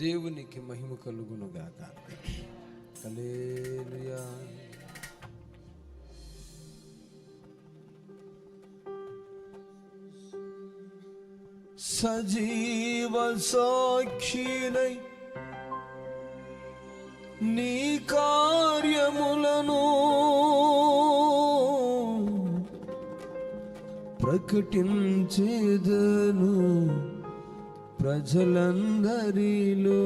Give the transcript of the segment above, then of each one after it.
దేవునికి మహిమ కలుగును గాక. సజీవ సాక్షినై నీ కార్యములను ప్రకటించేదను. ప్రజలందరిలో.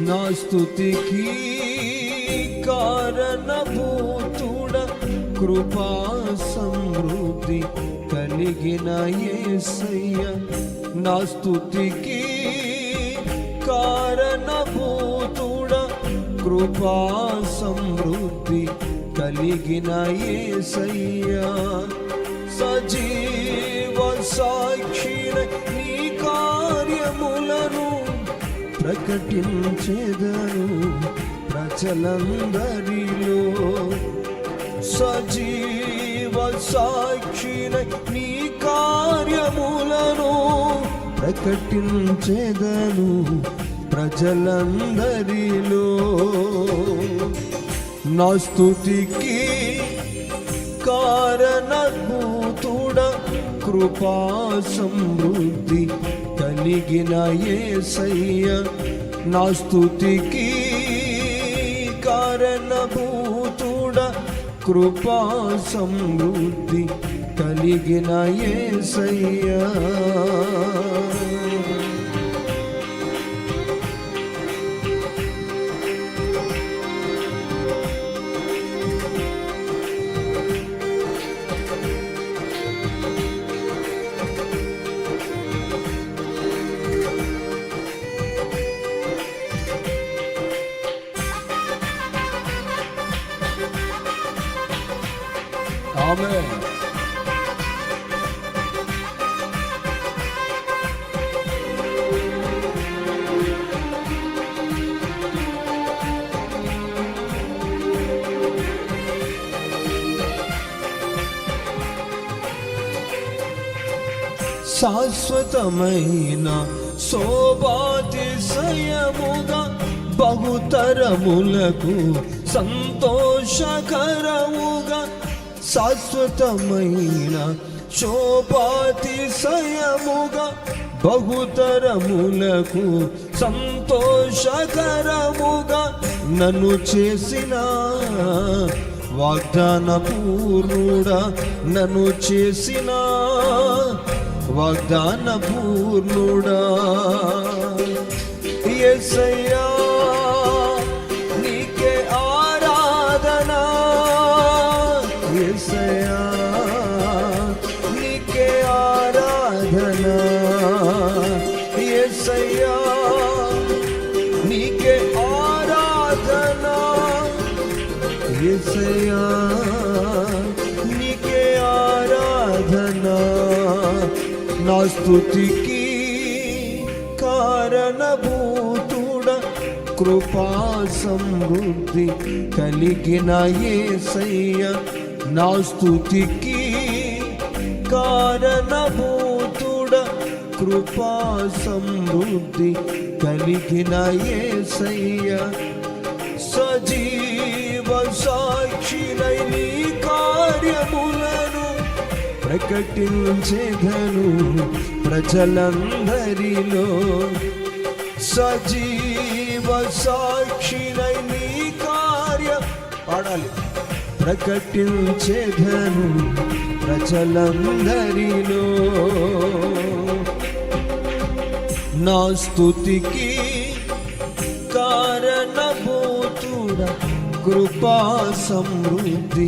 నా స్థుతికి కారణభూతుడ కృపా సమృద్ధి కలిగిన ఏసయ్య. నా స్థుతికి కృపా సమృద్ధి కలిగిన ఏసయ్యా. సజీవ సాక్షిన నీ కార్యములను ప్రకటించేదను ప్రజలందరిలో. సజీవ సాక్షిన నీ కార్యములను ప్రకటించేదను ప్రజలందరిలో నా స్థుతికి కారణభూతుడ కృపా సమృద్ధి కలిగిన యేసయ్య నా స్థుతికి కారణభూతుడ కృపా సమృద్ధి కలిగిన యేసయ్య శాశ్వతమైన శోభాతిశయముగా బహుతరములకు సంతోషకరముగా శాశ్వతమైన శోభాతిశయముగా బహుతరములకు సంతోషకరముగా నన్ను చేసిన వాగ్దాన పూర్ణుడా నన్ను చేసిన వాగ్దాన పూర్ణుడా ఎసయ్యా స్తుతికి కారణభూతుడ కృపా సమృద్ధి కలిగిన ఏసయ్య. నా స్తుతికి కారణభూతుడ కృపా సమృద్ధి కలిగిన ఏసయ్య. ప్రకటించేదను ప్రజలందరిలో. సజీవ సాక్షినై నీ కార్య పాడాలి. ప్రకటించేదను ప్రజలందరిలో. నా స్థుతికి కృపా సమృద్ధి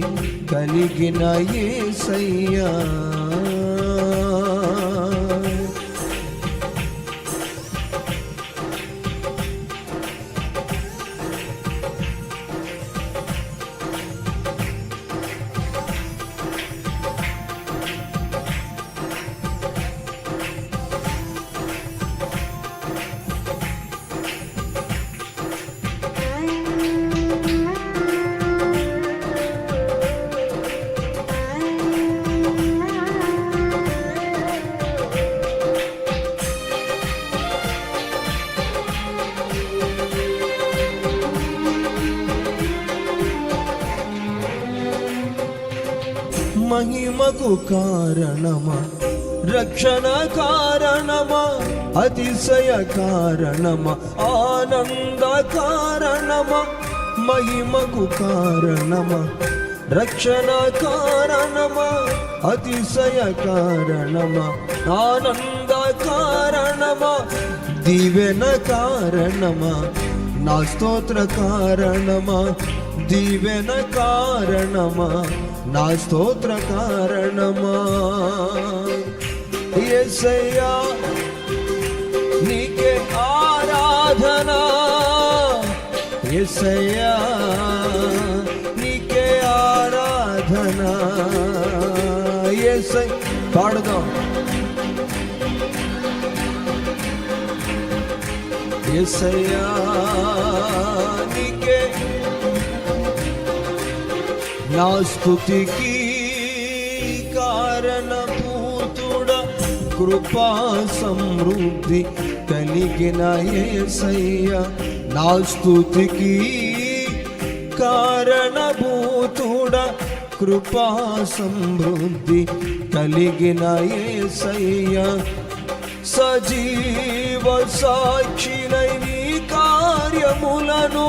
కలిగిన ఏ సయ్యా రక్షణకు కారణమా? రక్షణ కారణమా? అతిశయ కారణమా? ఆనంద కారణమా? మహిమకు కారణమా? రక్షణ కారణమా? అతిశయ కారణమా? ఆనంద కారణమా? దీవెన కారణమా? నా స్తోత్ర కారణమా? దీవెన కారణమా? నా స్తోత్ర కారణమా? ఎసయ్యా నీకే ఆరాధన? ఎసయ్యా నీకే ఆరాధన? ఎసై పాడదాం. ఎసయ్యా నీకే నా స్థుతికి కారణభూతుడ కృపా సమృద్ధి కలిగిన ఏసయ్య. నా స్థుతికి కారణభూతుడ కృపా సమృద్ధి కలిగిన ఏసయ్య. సజీవ సాక్షినై నీ కార్యములను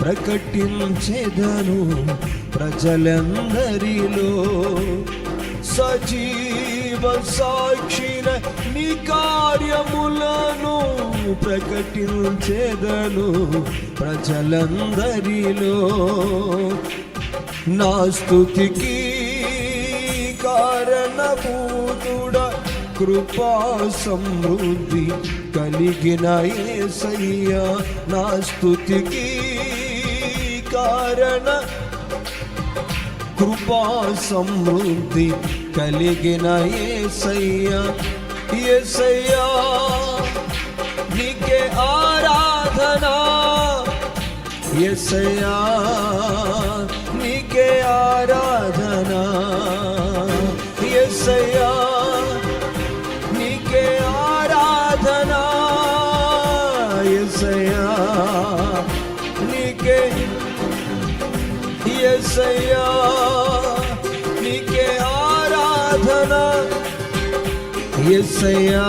ప్రకటించెదను. ప్రజలందరిలో సజీవ సాక్షిన నీ కార్యములను ప్రకటించేదను ప్రజలందరిలో. నా స్థుతికి కారణభూతుడ కృపా సమృద్ధి కలిగిన ఏసయ్య నా స్థుతికి కారణ కృపా సమృద్ధి కలిగిన ఏసయ్యా ఏసయ్యా నీకే ఆరాధన. ఎసయా నీకే ఆరాధన. ఎసయా నీకే ఆరాధన. ఎసయా నీకే. ఎసయా ఎసయా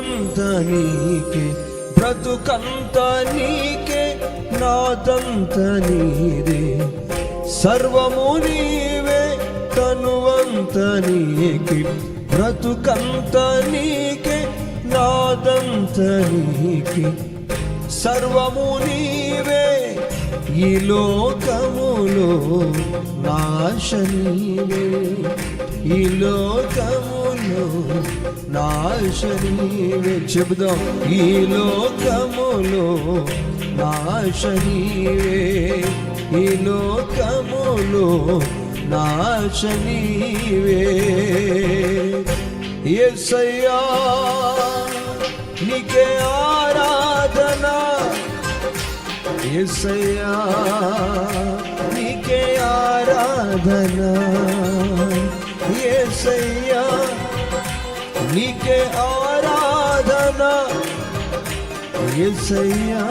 నీకే నీకే బ్రతుకంత నీకే నాదంత నీదే. సర్వము నీవే తనువంత నీకే బ్రతుకంత నీకే నాదంత నీకే. సర్వము నీవే ఈ లోకములో నాశనీవే ఈ లోకములో నాశనీవే చెబుదాం ఈ లోకములో నాశనీవే ఈ లోకములో నాశనీవే ఎసయ్యా నీకే ఆరా ఎసయ్యా నీకే ఆరాధన. ఎసయ్యా నీకే ఆరాధన. ఎసయ్యా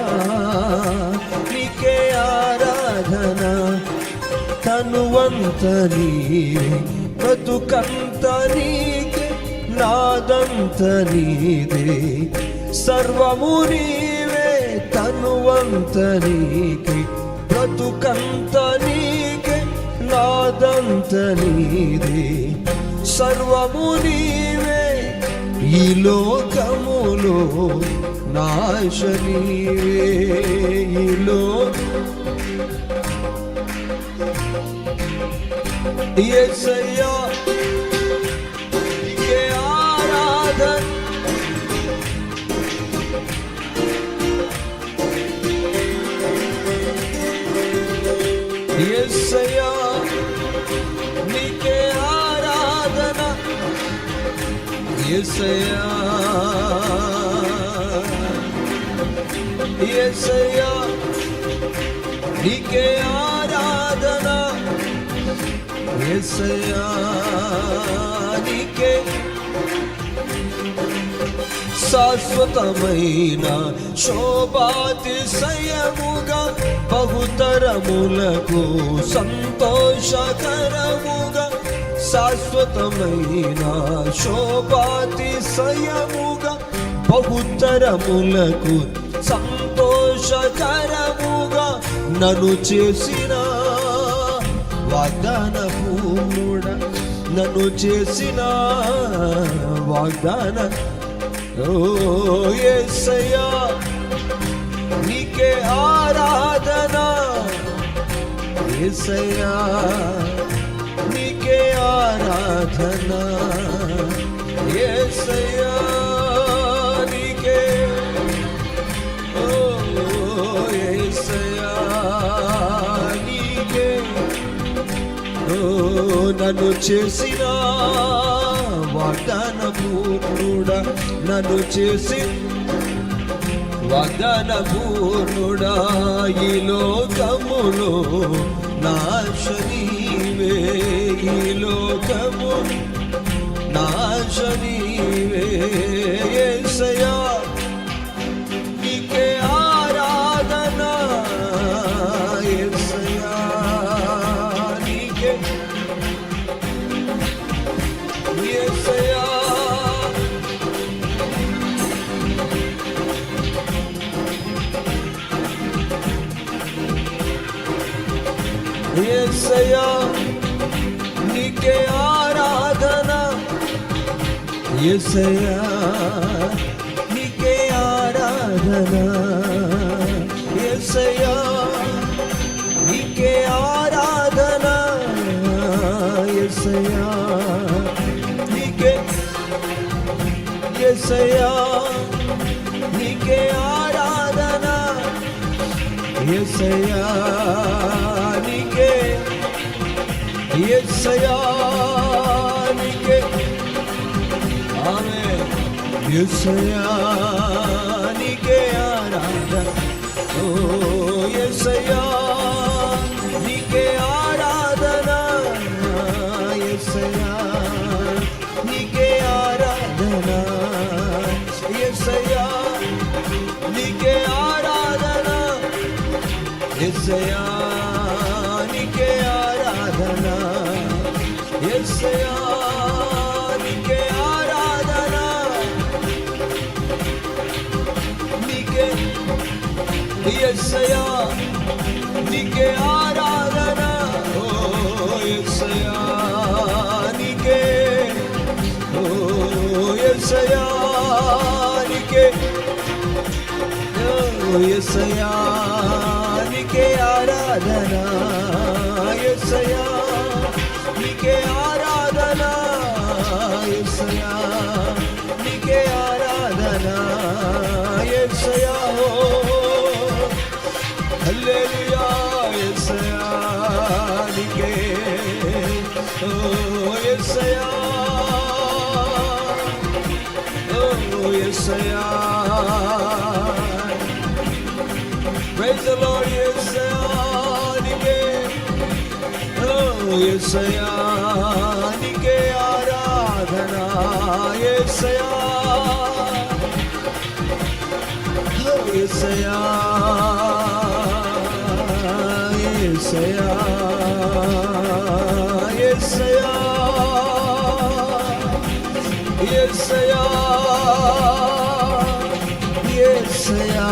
నీకే ఆరాధన. తనువంత నీవే బతుకంత నీకే నాదంత నీదే. సర్వము నీవే తనువంత నీకే బ్రతుకంత నీకే నాదంత నీదే. సర్వము నీవే ఈ లోకములో నాశ నీవే. ఈ లోక ఎసయ్యా యేసయ్యా నీకే ఆరాధన. యేసయ్యా యేసయ్యా నీకే ఆరాధన. యేసయ్యా నీకే శాశ్వతమైన శోభాతిశయముగా బహుతరములకు సంతోషకరముగా శాశ్వతమైన శోభాతిశయముగా బహుతరములకు సంతోషకరముగా నన్ను చేసిన వాగ్దాన పూర్ణుడ నన్ను చేసిన వాగ్దాన ఓ యేసయ్యా నీకే ఆరాధన యేసయ్యా నీకే ఆరాధన యేసయ్యా నీకే ఓ యేసయ్యా నీకే ఓ నన్ను చేసిన వాగ్దాన పూర్ణుడా నన్ను చేసి వదన పూర్ణుడా ఈ లోకములో నాశనీవే ఈ లోకము నా శరీవే యేసయ్యా నీకే ఆరాధన? యేసయ్యా నీకే ఆరాధన? యేసయ్యా నీకే యేసయ్యా నీకే ఆరాధన? యేసయ్యా నీకే యేసయ్యా యేసయ్యా నీకే ఆరాధన. ఓ యేసయ్యా నీకే ఆరాధన. యేసయ్యా నీకే ఆరాధన. యేసయ్యా నీకే ఆరాధన. యేసయ్యా ఓ నీకే ఆరాధన నీకే ఓ యేసయ్యా నీకే ఆరాధన యేసయ్యా. ఓ యేసయ్యా. యేసయ్యా. యేసయ్యా. యేసయ్యా. యేసయ్యా.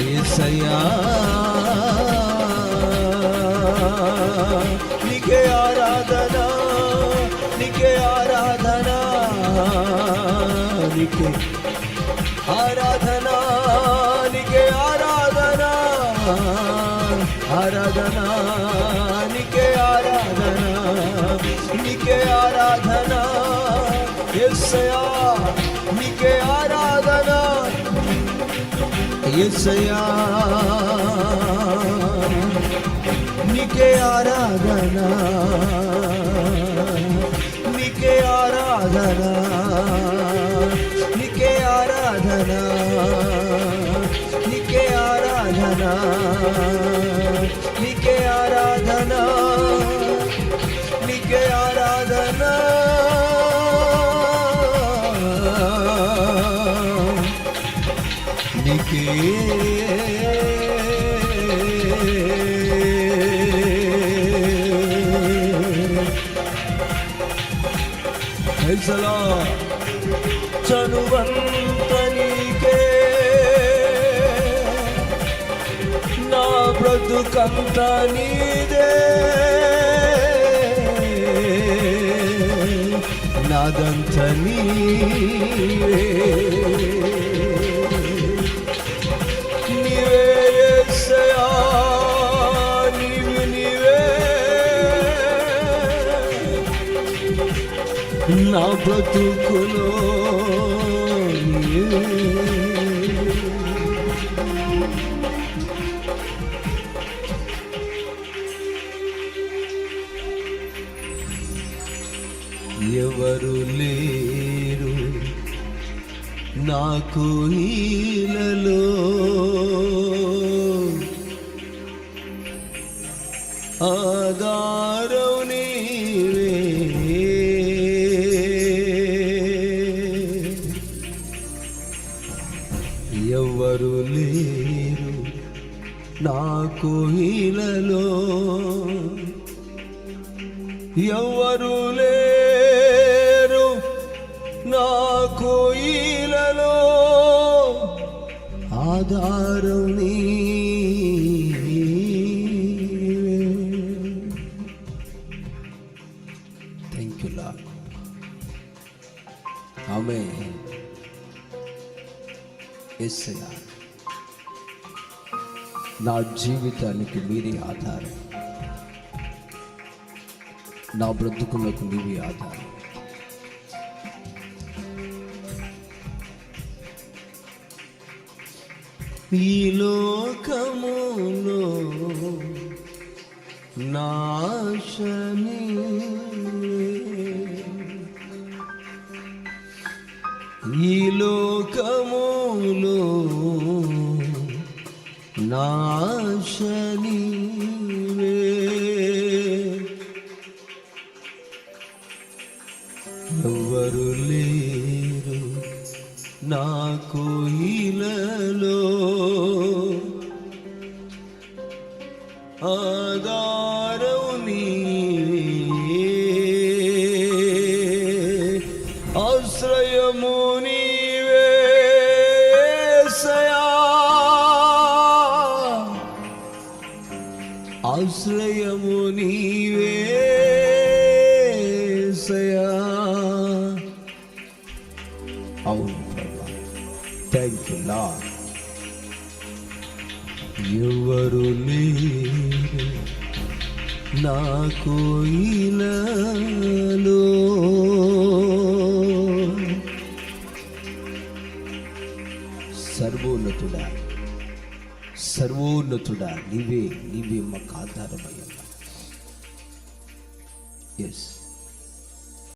యేసయ్యా. నీకే ఆరాధన నీకే ఆరాధన నీకే ఆరాధన నీకే ఆరాధన ఆరాధన నీకే ఆరాధన నీకే ఆరాధన ఎస్సయా నీకే ఆరాధన. ఎస్సయా నీకే ఆరాధన. నీకే ఆరాధన. నీకే ఆరాధన. నీకే ఆరాధన. నీకే ఆరాధన. నీకే హెల్సలా నా బ్రతుకంత నీదే. నాదంత నీవే. నా బ్రతుకులో ఎవరు లేరు నాకు నీలలో ఆధారం నాకు ఈలలో ఎవరు లేరు నాకు ఈలలో. ఆధారం నీ థ్యాంక్ యూ లా ఆమె ఎస్సయా నా జీవితానికి మీరే ఆధారం. నా బ్రతుకులకు నీవే ఆధారం. ఈ లోకములో నాశని ఈ లోకములో నాశని ఆశ్రయము నీవే అవును ప్రభా. థ్యాంక్ యూ లా ఎవరు లేరు నాకు ఇలలో సర్వోన్నతుడా సర్వోన్నతుడా నీవే నీవే మాకు ఆధారమయ్యా. ఎస్